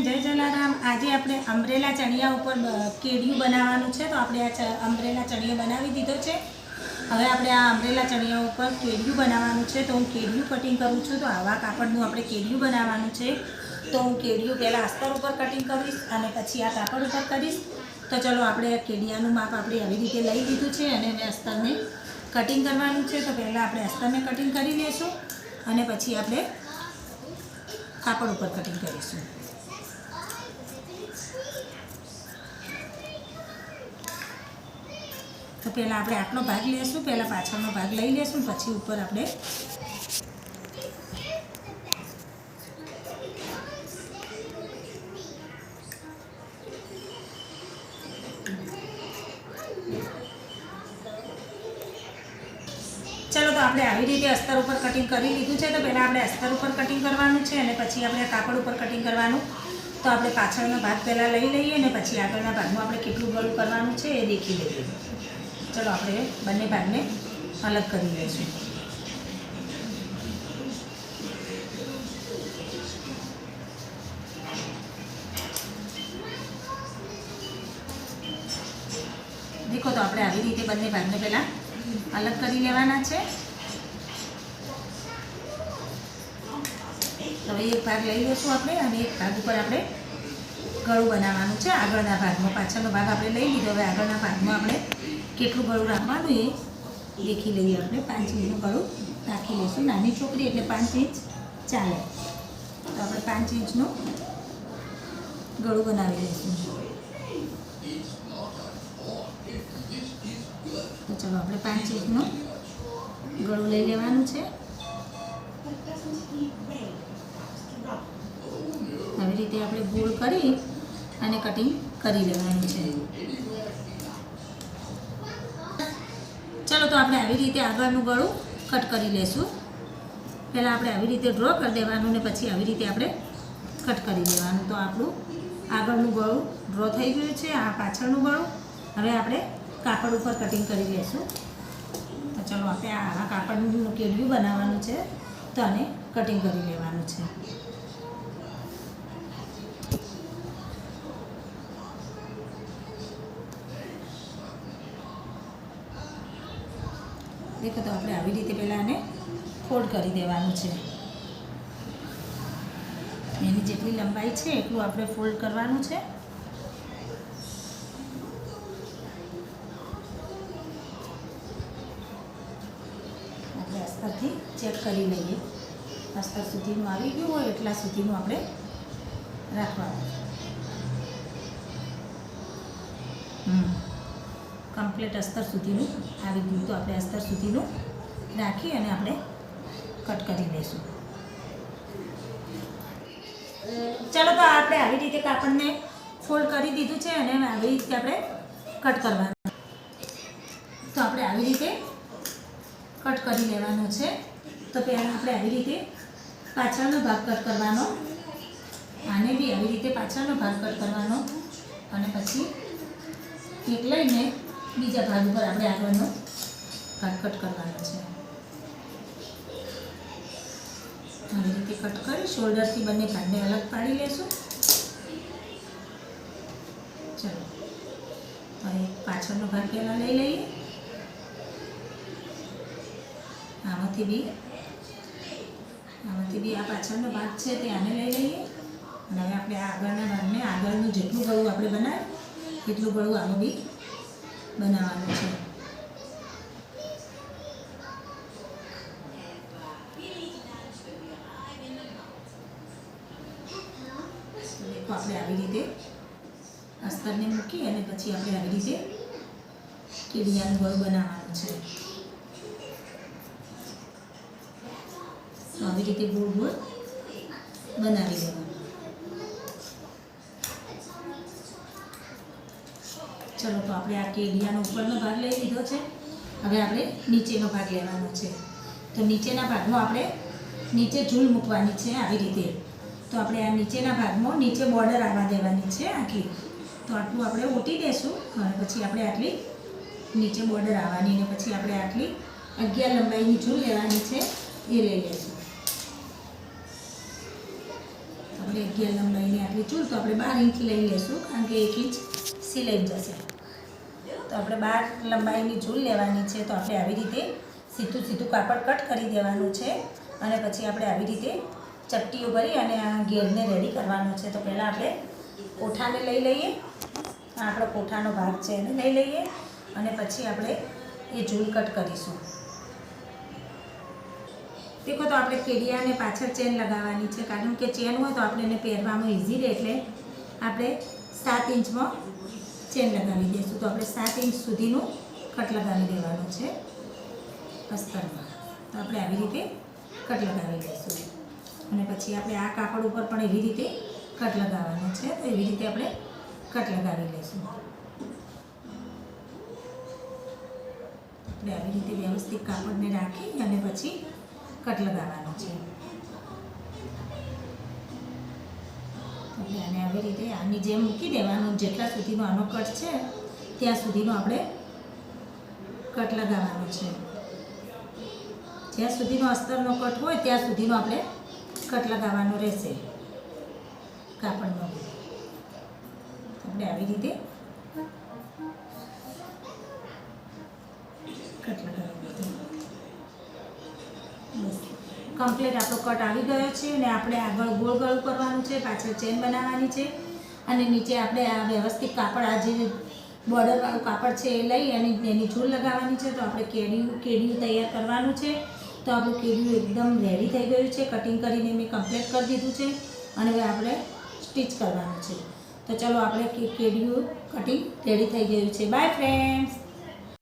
બધાને જય જલારામ. આજે આપણે અમરેલા ચણિયા ઉપર કેડિયું બનાવવાનું છે. તો આપણે આ અમરેલા ચણિયો બનાવી દીધો છે. હવે આપણે આ અમરેલા ચણિયા ઉપર કેડિયું બનાવવાનું છે. તો હું કેડિયું કટિંગ કરું છું. તો આવા કાપડનું આપણે કેડિયું બનાવવાનું છે. તો હું કેડિયું પહેલાં અસ્તર ઉપર કટિંગ કરીશ અને પછી આ કાપડ ઉપર કરીશ. તો ચલો આપણે કેડિયાનું માપ આપણે આવી રીતે લઈ લીધું છે અને એને અસ્તરને કટિંગ કરવાનું છે. તો પહેલાં આપણે અસ્તરને કટિંગ કરી લઈશું અને પછી આપણે કાપડ ઉપર કટિંગ કરીશું. તો પહેલાં આપણે આટલો ભાગ લઈશું પહેલાં પાછળનો ભાગ લઈ લઈશું પછી ઉપર આપણે ચલો તો આપણે આવી રીતે અસ્તર ઉપર કટિંગ કરી લીધું છે, તો પહેલાં આપણે અસ્તર ઉપર કટિંગ કરવાનું છે અને પછી આપણે કાપડ ઉપર કટિંગ કરવાનું. તો આપણે પાછળનો ભાગ પહેલાં લઈ લઈએ અને પછી આગળના ભાગમાં આપણે કેટલું ગળું કરવાનું છે એ દેખી લઈએ. ચલો આપણે બંને ભાગને અલગ કરી લઈશું. દેખો તો આપણે આવી રીતે બંને ભાગને પહેલાં અલગ કરી લેવાના છે. હવે એક ભાગ લઈ લઈશું આપણે અને એક ભાગ ઉપર આપણે ગળું બનાવવાનું છે. આગળના ભાગમાં પાછળનો ભાગ આપણે લઈ લીધો. હવે આગળના ભાગમાં આપણે કેટલું ગળું રાખવાનું એ દેખી લઈએ આપણે. પાંચ ઇંચનું ગળું રાખી લઈશું. નાની છોકરી એટલે પાંચ ઇંચ ચાલે. તો આપણે પાંચ ઇંચનું ગળું બનાવી લઈશું. તો ચલો આપણે પાંચ ઇંચનું ગળું લઈ લેવાનું છે. રીતે આપણે ગોળ કરી અને કટિંગ કરી લેવાનું છે. ચલો તો આપણે આવી રીતે આગળનું ગળું કટ કરી લેશું. પહેલાં આપણે આવી રીતે ડ્રો કરી દેવાનું ને પછી આવી રીતે આપણે કટ કરી દેવાનું. તો આપણું આગળનું ગળું ડ્રો થઈ ગયું છે, આ પાછળનું ગળું. હવે આપણે કાપડ ઉપર કટિંગ કરી લઈશું તો ચલો આપણે આ કાપડનું કેડિયું બનાવવાનું છે. તો આને કટિંગ કરી લેવાનું છે. દેખો તો આપણે આવી રીતે પહેલાં આને ફોલ્ડ કરી દેવાનું છે. એની જેટલી લંબાઈ છે એટલું આપણે ફોલ્ડ કરવાનું છે. આપણે અસ્તરથી ચેક કરી લઈએ. અસ્તર સુધીનું આવી ગયું હોય એટલા સુધીનું આપણે રાખવાનું. હમ. કમ્પ્લીટ અસ્તર સુધીનું, આવી ગયું તો આપણે અસ્તર સુધીનું રાખી અને આપણે કટ કરી લઈશું. ચાલો તો આપણે આવી રીતે કાપડને ફોલ્ડ કરી દીધું છે અને આવી રીતે આપણે કટ કરવાનું. તો આપણે આવી રીતે કટ કરી લેવાનો છે. તો પહેલાં આપણે આવી રીતે પાછળનો ભાગ કટ કરવાનો. આને બી આવી રીતે પાછળનો ભાગ કટ કરવાનો. અને પછી એક લઈને બીજા ભાગ ઉપર આપણે આગળનો ભાગ કટ કરવાનો છે. આવી રીતે કટ કરી શોલ્ડરથી બંને ભાગને અલગ પાડી લેશું. ચલો, હવે પાછળનો ભાગ પહેલાં લઈ લઈએ. આમાંથી બી આમાંથી બી આ પાછળનો ભાગ છે તે આને લઈ લઈએ. અને હવે આપણે આગળના ભાગને આગળનું જેટલું ગળું આપણે બનાવ્યું એટલું ગળું આનું બી બનાવવાનું છે. આપણે આવી રીતે અસ્તરને મૂકી અને પછી આપણે આવી રીતે કેડિયાનું ગળું બનાવવાનું છે. આવી રીતે ગોળ ગોળ બનાવી દેવાનું. ચલો, તો આપણે આ કેડિયાનો ઉપરનો ભાગ લઈ લીધો છે. હવે આપણે નીચેનો ભાગ લેવાનો છે. તો નીચેના ભાગમાં આપણે નીચે ઝૂલ મૂકવાની છે આવી રીતે. તો આપણે આ નીચેના ભાગમાં નીચે બોર્ડર આવવા દેવાની છે આટલી તો આટલું આપણે ઓટી દઈશું અને પછી આપણે આટલી નીચે બોર્ડર આવવાની ને પછી આપણે આટલી અગિયાર લંબાઈની ઝૂલ લેવાની છે એ લઈ લઈશું આપણે અગિયાર લંબાઈની આટલી ચૂલ તો આપણે બાર ઇંચ લઈ લઈશું કારણ કે એક ઇંચ સિલાઈ જશે. તો આપણે બાર લંબાઈની ઝૂલ લેવાની છે, તો આપણે આવી રીતે સીધું સીધું કાપડ કટ કરી દેવાનું છે અને પછી આપણે આવી રીતે ચપટીઓ ભરી અને આ ઘેરને રેડી કરવાનો છે. તો પહેલાં આપણે કોઠાને લઈ લઈએ. આ આપણો કોઠાનો ભાગ છે એને લઈ લઈએ અને પછી આપણે એ ઝૂલ કટ કરીશું. દેખો તો આપણે કેડિયાને પાછળ ચેન લગાવવાની છે. કારણ કે ચેન હોય તો આપણે એને પહેરવામાં ઇઝી રહે એટલે આપણે સાત ઇંચમાં ચેન લગાવી દઈશું. તો આપણે સાત ઇંચ સુધીનું કટ લગાવી દેવાનું છે અસ્તરમાં. તો આપણે આવી રીતે કટ લગાવી દઈશું. અને પછી આપણે આ કાપડ ઉપર પણ એવી રીતે કટ લગાવવાનો છે. તો એવી રીતે આપણે કટ લગાવી લઈશું. આપણે આવી રીતે વ્યવસ્થિત કાપડને રાખી અને પછી કટ લગાવવાનો છે. એટલે અને આવી રીતે આની જેમ મૂકી દેવાનું. જેટલા સુધીનો આનો કટ છે, ત્યાં સુધીનો આપણે કટ લગાવવાનો છે. જ્યાં સુધીનો અસ્તરનો કટ હોય, ત્યાં સુધીનો આપણે કટ લગાવવાનો રહેશે કાપડનો. આપણે આવી રીતે કમ્પ્લીટ આપણો કટ આવી ગયો છે અને આપણે આગળ ગોળ ગળું કરવાનું છે, પાછળ ચેન બનાવવાની છે. અને નીચે આપણે આ વ્યવસ્થિત કાપડ, આ જે બોર્ડરવાળું કાપડ છે એ લઈ અને એની ઝૂલ લગાવવાની છે. તો આપણે કેડિયું કેડિયું તૈયાર કરવાનું છે. તો આપણું કેડિયું એકદમ રેડી થઈ ગયું છે. કટિંગ કરીને મેં કમ્પ્લીટ કરી દીધું છે અને હવે આપણે સ્ટિચ કરવાનું છે. તો ચલો આપણે કેડિયું કટિંગ રેડી થઈ ગયું છે. By friends